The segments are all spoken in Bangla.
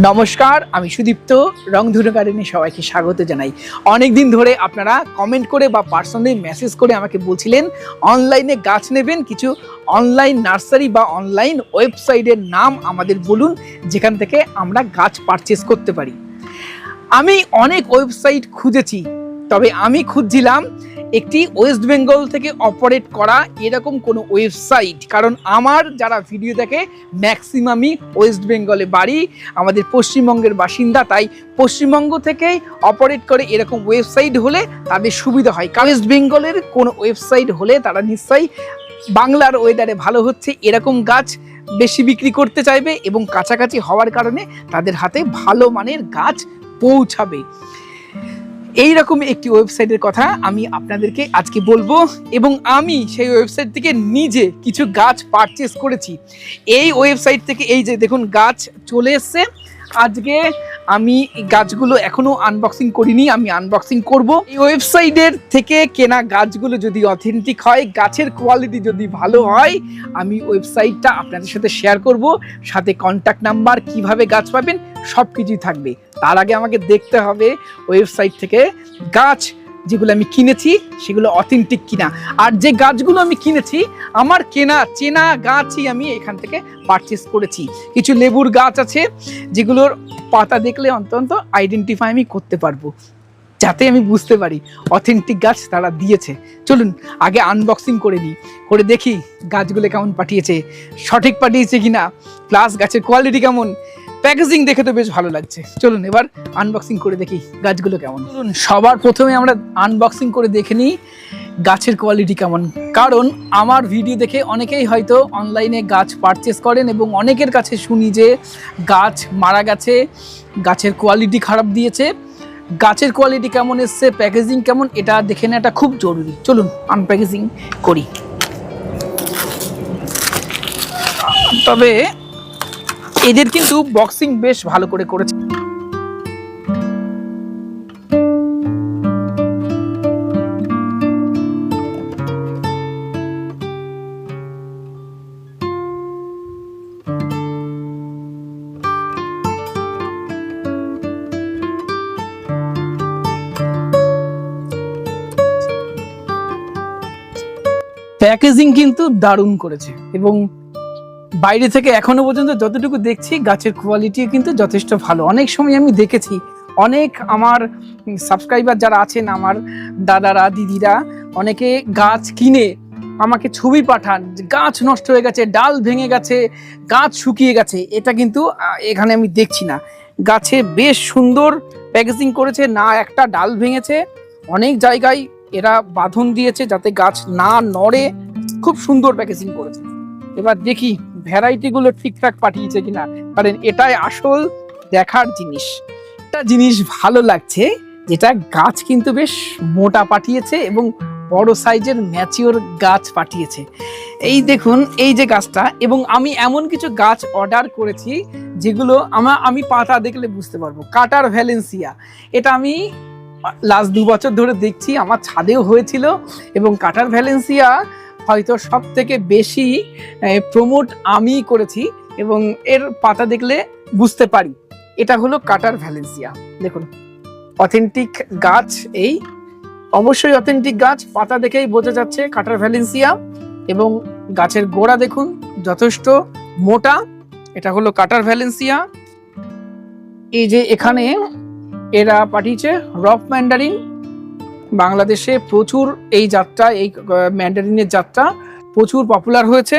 নমস্কার, আমি সুদীপ্ত রংধনু গার্ডেনে সবাইকে স্বাগত জানাই। অনেক দিন ধরে আপনারা কমেন্ট করে বা পার্সোনালি মেসেজ করে আমাকে বলছিলেন, অনলাইনে গাছ নেবেন, কিছু অনলাইন নার্সারি বা অনলাইন ওয়েবসাইটের নাম আমাদের বলুন, যেখান থেকে আমরা গাছ পারচেস করতে পারি। আমি অনেক ওয়েবসাইট খুঁজেছি, তবে আমি খুঁজছিলাম একটি ওয়েস্ট বেঙ্গল থেকে অপারেট করা এরকম কোনো ওয়েবসাইট। কারণ আমার যারা ভিডিও দেখে ম্যাক্সিমামই ওয়েস্ট বেঙ্গলে বাড়ি, আমাদের পশ্চিমবঙ্গের বাসিন্দা, তাই পশ্চিমবঙ্গ থেকেই অপারেট করে এরকম ওয়েবসাইট হলে তাদের সুবিধা হয়। কারণ ওয়েস্ট বেঙ্গলের কোনো ওয়েবসাইট হলে তারা নিশ্চয়ই বাংলার ওয়েদারে ভালো হচ্ছে, এরকম গাছ বেশি বিক্রি করতে চাইবে এবং কাছাকাছি হওয়ার কারণে তাদের হাতে ভালো মানের গাছ পৌঁছাবে। এই রকম একটি ওয়েবসাইটের কথা আমি আপনাদেরকে আজকে বলব এবং আমি সেই ওয়েবসাইট থেকে নিজে কিছু গাছ পারচেস করেছি। এই ওয়েবসাইট থেকে এই যে দেখুন গাছ চলে এসছে। আজকে আমি গাছগুলো এখনও আনবক্সিং করিনি, আমি আনবক্সিং করব। এই ওয়েবসাইটের থেকে কেনা গাছগুলো যদি অথেন্টিক হয়, গাছের কোয়ালিটি যদি ভালো হয়, আমি ওয়েবসাইটটা আপনাদের সাথে শেয়ার করব, সাথে কন্ট্যাক্ট নাম্বার কীভাবে গাছ পাবেন সব কিছুই থাকবে। তার আগে আমাকে দেখতে হবে ওয়েবসাইট থেকে গাছ যেগুলো আমি কিনেছি, সেগুলো অথেন্টিক কিনা। আর যে গাছগুলো আমি কিনেছি, আমার কেনা, চেনা গাছই আমি এখান থেকে পারচেস করেছি। কিছু লেবুর গাছ আছে, যেগুলোর পাতা দেখলে অন্তত আইডেন্টিফাই আমি করতে পারব, যাতে আমি বুঝতে পারি অথেন্টিক গাছ তারা দিয়েছে। চলুন, আগে আনবক্সিং করে নিই, করে দেখি গাছগুলো কেমন পাঠিয়েছে, সঠিক পাঠিয়েছে কিনা প্লাস গাছের কোয়ালিটি কেমন প্যাকেজিং দেখে তো বেশ ভালো লাগছে। চলুন এবার আনবক্সিং করে দেখি গাছগুলো কেমন। চলুন, সবার প্রথমে আমরা আনবক্সিং করে দেখে নিই গাছের কোয়ালিটি কেমন। কারণ আমার ভিডিও দেখে অনেকেই হয়তো অনলাইনে গাছ পারচেস করেন এবং অনেকের কাছে শুনি যে গাছ মারা গেছে, গাছের কোয়ালিটি খারাপ দিয়েছে, গাছের কোয়ালিটি কেমন এসছে প্যাকেজিং কেমন, এটা দেখে নেওয়াটা খুব জরুরি। চলুন আনপ্যাকেজিং করি। তবে এদের কিন্তু বক্সিং বেশ ভালো করে করেছে। প্যাকেজিং কিন্তু দারুণ করেছে এবং বাইরে থেকে এখনও পর্যন্ত যতটুকু দেখছি, গাছের কোয়ালিটি কিন্তু যথেষ্ট ভালো। অনেক সময় আমি দেখেছি, অনেক আমার সাবস্ক্রাইবার যারা আছেন, আমার দাদারা, দিদিরা, অনেকে গাছ কিনে আমাকে ছবি পাঠান গাছ নষ্ট হয়ে গেছে, ডাল ভেঙে গেছে, গাছ শুকিয়ে গেছে। এটা কিন্তু এখানে আমি দেখছি না। গাছে বেশ সুন্দর প্যাকেজিং করেছে, না একটা ডাল ভেঙেছে। অনেক জায়গায় এরা বাঁধন দিয়েছে যাতে গাছ না নড়ে। খুব সুন্দর প্যাকেজিং করেছে। এবার দেখি ভ্যারাইটি গুলো ঠিকঠাক পাঠিয়েছে কিনা? কারণ এটাই আসল দেখার জিনিস। একটা জিনিস ভালো লাগছে, যেটা গাছ কিন্তু বেশ মোটা পাঠিয়েছে এবং বড় সাইজের ম্যাচিওর গাছ পাঠিয়েছে। এই দেখুন, এই যে গাছটা, এবং আমি এমন কিছু গাছ অর্ডার করেছি, যেগুলো আমার আমি পাতা দেখলে বুঝতে পারব। কাটার ভ্যালেন্সিয়া এটা আমি লাস্ট দু বছর ধরে দেখছি, আমার ছাদেও হয়েছিল, এবং কাটার ভ্যালেন্সিয়া হয়তো সব থেকে বেশি প্রমোট আমি করেছি এবং এর পাতা দেখলে বুঝতে পারি। এটা হলো কাটার ভ্যালেন্সিয়া। দেখুন অথেন্টিক গাছ এই। অবশ্যই অথেন্টিক গাছ, পাতা দেখেই বোঝা যাচ্ছে কাটার ভ্যালেন্সিয়া এবং গাছের গোড়া দেখুন, যথেষ্ট মোটা। এটা হলো কাটার ভ্যালেন্সিয়া। এই যে এখানে এরা পাঠিয়েছে রফ ম্যান্ডারিন। বাংলাদেশে প্রচুর এই যাত্রা, এই ম্যান্ডারিনের যাত্রা প্রচুর পপুলার হয়েছে।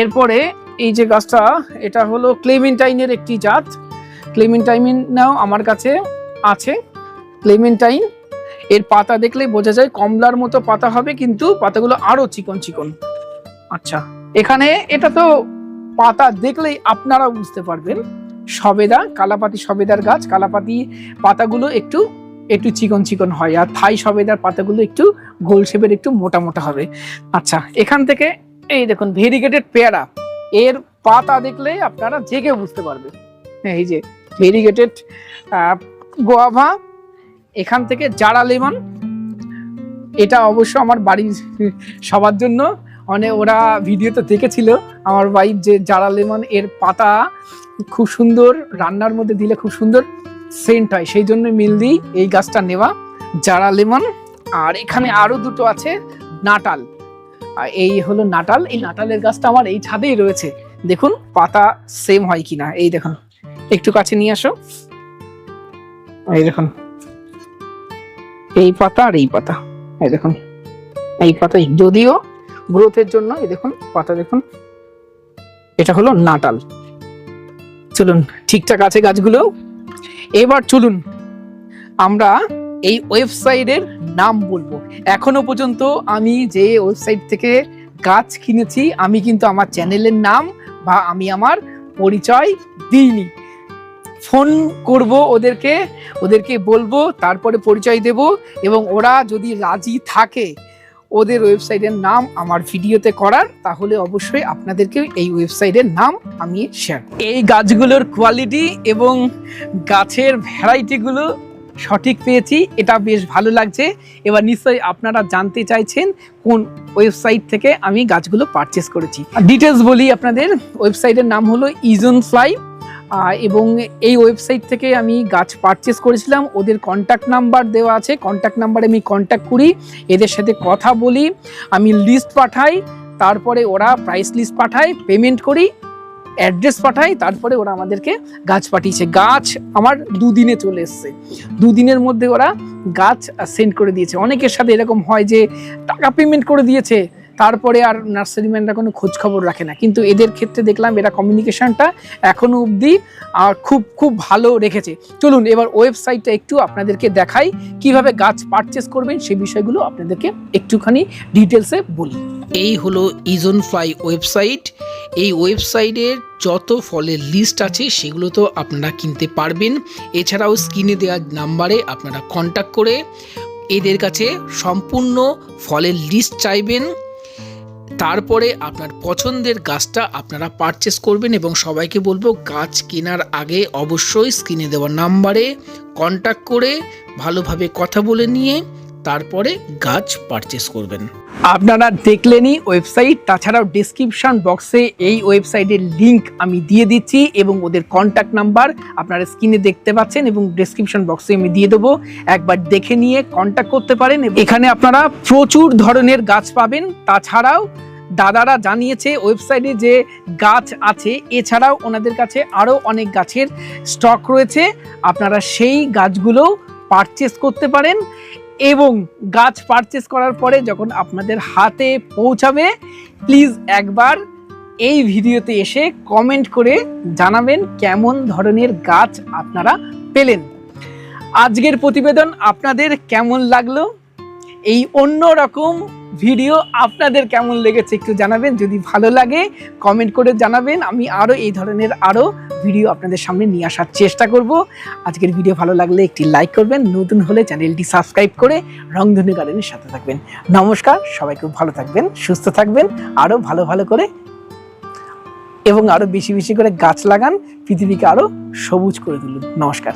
এরপরে এই যে গাছটা, এটা হলো ক্লেমেন্টাইনের একটি জাত। ক্লেমেন্টাইনাও আমার কাছে আছে। ক্লেমেন্টাইন এর পাতা দেখলে বোঝা যায় কমলার মতো পাতা হবে, কিন্তু পাতাগুলো আরও চিকন চিকন। আচ্ছা এখানে এটা তো পাতা দেখলেই আপনারা বুঝতে পারবেন। সবেদা, কালাপাতি সবেদার গাছ, কালাপাতি পাতাগুলো একটু একটু চিকন চিকন হয় আর থাই সবেদার পাতাগুলো একটু গোল শেপের একটু মোটা মোটা হবে। আচ্ছা এখান থেকে এই দেখুন ভেরিগেটেড পেয়ারা। এর পাতা দেখলে আপনারা যে কেউ বুঝতে পারবে হ্যাঁ এই যে ভেরিগেটেড গোয়াভা, এখান থেকে জারা লেমন। এটা অবশ্য আমার বাড়ির সবার জন্য। অনেক ওরা ভিডিওতে দেখেছিল আমার ওয়াইফ যে জারা লেমন এর পাতা খুব সুন্দর, রান্নার মধ্যে দিলে খুব সুন্দর। সেন্ট হয় সেই জন্য মিলদি এই গাছটা নেওয়া। জারা লেমন, আর এখানে আরও দুটো আছে, নাটাল। এই হলো নাটাল। এই নাটালের গাছটা আমার এই ছাদেই রয়েছে। দেখুন, পাতা সেম হয় কিনা। এই দেখুন, একটু কাছে নিয়ে আসো। এই দেখুন, এই পাতা আর এই পাতা। এই দেখুন, এই পাতা। যদিও গ্রোথের জন্য, এই দেখুন, পাতা দেখুন, এটা হলো নাটাল। চলুন, ঠিকঠাক আছে গাছগুলো? এবার চলুন, আমরা এই ওয়েবসাইটের নাম বলব। এখনও পর্যন্ত আমি যে ওয়েবসাইট থেকে গাছ কিনেছি, আমি কিন্তু আমার চ্যানেলের নাম বা আমি আমার পরিচয় দিইনি। ফোন করব ওদেরকে ওদেরকে বলব, তারপরে পরিচয় দেব এবং ওরা যদি রাজি থাকে ওদের ওয়েবসাইটের নাম আমার ভিডিওতে করার, তাহলে অবশ্যই আপনাদেরকে এই ওয়েবসাইটের নাম আমি শেয়ার এই গাছগুলোর কোয়ালিটি এবং গাছের ভ্যারাইটিগুলো সঠিক পেয়েছি, এটা বেশ ভালো লাগছে। এবার নিশ্চয়ই আপনারা জানতে চাইছেন কোন ওয়েবসাইট থেকে আমি গাছগুলো পারচেস করেছি। ডিটেলস বলি আপনাদের ওয়েবসাইটের নাম হলো ইজন ফ্লাই এবং এই ওয়েবসাইট থেকে আমি গাছ পারচেস করেছিলাম। ওদের কন্ট্যাক্ট নাম্বার দেওয়া আছে। কন্ট্যাক্ট নাম্বারে আমি কন্ট্যাক্ট করি। এদের সাথে কথা বলি। আমি লিস্ট পাঠাই। তারপরে ওরা প্রাইস লিস্ট পাঠায় পেমেন্ট করি অ্যাড্রেস পাঠাই তারপরে ওরা আমাদেরকে গাছ পাঠিয়েছে। গাছ আমার দুদিনে চলে এসছে। দুদিনের মধ্যে ওরা গাছ সেন্ড করে দিয়েছে। অনেকের সাথে এরকম হয় যে টাকা পেমেন্ট করে দিয়েছে। তারপরে আর নার্সারিম্যানরা কোনো খোঁজ খবর রাখে না। কিন্তু এদের ক্ষেত্রে দেখলাম এরা কমিউনিকেশনটা এখনও অবধি আর খুব খুব ভালো রেখেছে। চলুন এবার ওয়েবসাইটটা একটু আপনাদেরকে দেখাই, কীভাবে গাছ পারচেস করবেন সেই বিষয়গুলো আপনাদেরকে একটুখানি ডিটেলসে বলি। এই হলো ইজন ফ্লাই ওয়েবসাইট এই ওয়েবসাইটের যত ফলের লিস্ট আছে, সেগুলো তো আপনারা কিনতে পারবেন। এছাড়াও স্ক্রিনে দেওয়া নাম্বারে আপনারা কন্ট্যাক্ট করে এদের কাছে সম্পূর্ণ ফলের লিস্ট চাইবেন। তারপরে আপনার পছন্দের গাছটা আপনারা পারচেস করবেন এবং সবাইকে বলব, গাছ কেনার আগে অবশ্যই স্ক্রিনে দেওয়া নাম্বারে কন্ট্যাক্ট করে ভালোভাবে কথা বলে নিয়ে তারপরে গাছ পারচেস করবেন। আপনারা দেখলেনই ওয়েবসাইট তাছাড়াও ডিসক্রিপশন বক্সে এই ওয়েবসাইটের লিংক আমি দিয়ে দিচ্ছি এবং ওদের কন্ট্যাক্ট নাম্বার আপনারা স্ক্রিনে দেখতে পাচ্ছেন এবং ডিসক্রিপশন বক্সে আমি দিয়ে দেবো। একবার দেখে নিয়ে কন্ট্যাক্ট করতে পারেন এখানে আপনারা প্রচুর ধরনের গাছ পাবেন। তাছাড়াও দাদারা জানিয়েছে ওয়েবসাইটে যে গাছ আছে, এছাড়াও ওনাদের কাছে আরও অনেক গাছের স্টক রয়েছে। আপনারা সেই গাছগুলো পারচেস করতে পারেন এবং গাছ পারচেস করার পরে যখন আপনাদের হাতে পৌঁছাবে প্লিজ একবার এই ভিডিওতে এসে কমেন্ট করে জানাবেন কেমন ধরনের গাছ আপনারা পেলেন। আজকের প্রতিবেদন আপনাদের কেমন লাগল? এই অন্য রকম ভিডিও আপনাদের কেমন লেগেছে একটু জানাবেন। যদি ভালো লাগে কমেন্ট করে জানাবেন। আমি আরও এই ধরনের আরও ভিডিও আপনাদের সামনে নিয়ে আসার চেষ্টা করব। আজকের ভিডিও ভালো লাগলে একটি লাইক করবেন, নতুন হলে চ্যানেলটি সাবস্ক্রাইব করে রংধনু গার্ডেনের সাথে থাকবেন। নমস্কার, সবাই খুব ভালো থাকবেন, সুস্থ থাকবেন আরও ভালো ভালো করে এবং আরও বেশি বেশি করে গাছ লাগান, পৃথিবীকে আরও সবুজ করে তুলুন। নমস্কার।